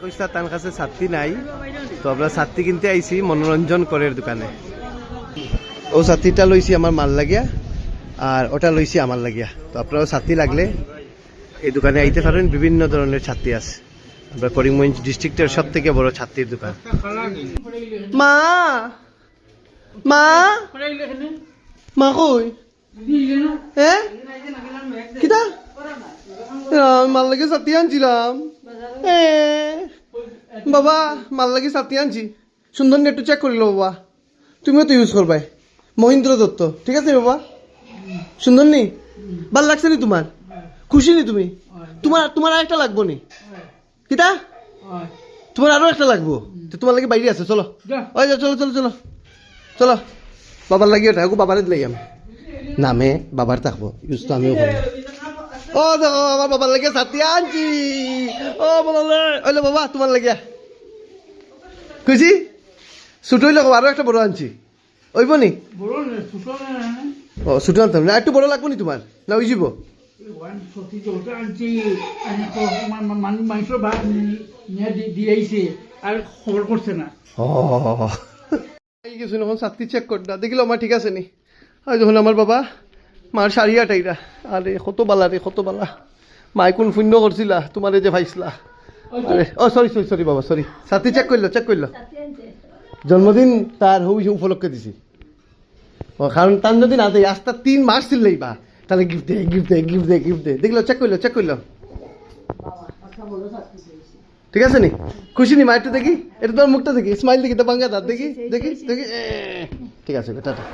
কইসা তার কাছে ছাত্রী নাই, তো আমরা ছাত্রী কিনতে আইছি, মনোরঞ্জন দোকানে। ও ছাত্রীটা লইছি আমার মাল লাগিয়া, আর ওটা লইছি আমার লাগিয়া। তো আপনারাও ছাত্রী লাগলে এই দোকানে আইতে পারেন, বিভিন্ন ধরনের ছাত্রী আছে। আমরা করিমগঞ্জ ডিস্ট্রিক্টের সব থেকে বড় ছাত্রীর দোকান। মা! মা! মা কই? হ্যাঁ? আমি মাল লাগে ছাত্রী আনছিলাম। বাবা মাল লাগি ছাত্রী আনছি। সুন্দর নেটু চেক করিল বাবা। তুমিও তো ইউজ করবাই। মহেন্দ্র দত্ত ঠিক আছে বাবা? সুন্দর নি? ভালো লাগছে নি তোমার? খুশি নি তুমি? তোমার তোমার আর একটা লাগবো নি? কিতা? তোমার আরও একটা লাগবো? তোমার লাগে বাইরে আছে চলো। ওই যাও চলো চলো চলো। চলো। বাবার লাগি ওটা বাবারে দিলাই আমি। নামে বাবার থাকব ইউজ তো আমিও করব। ও আমার বাবার লাগে ছাতি আনছি। ও বাবা বাবা তোমার লাগিয়া খুশি? ছুটো হইলে আরও একটা বড় আনছি। ওইব নি? ও ছুটো আনতাম না। একটু বড় লাগবো নি তোমার? না ওই যাব দেখিল আমার ঠিক আছে নি? যখন আমার বাবা মার শাড়ি আটাইরা আরে কত বালা রে কত বালা মাই কোন শূন্য করছিলা তোমারে যে ভাইছিলা আরে ও সরি সরি সরি বাবা সরি ছাত্রী চেক করল চেক করল জন্মদিন তার হই উপলক্ষে দিছি। ও কারণ তার যদি না দেয় আস্তা তিন মাস ছিল বা। তাহলে গিফট দে গিফট দে গিফট দে গিফট দে। দেখল চেক করল চেক করল ঠিক আছে নি? খুশি নি মা একটু দেখি? এটা তোর মুখটা দেখি। স্মাইল দেখি তো বাঙ্গা দাঁত দেখি দেখি দেখি। ঠিক আছে টাটা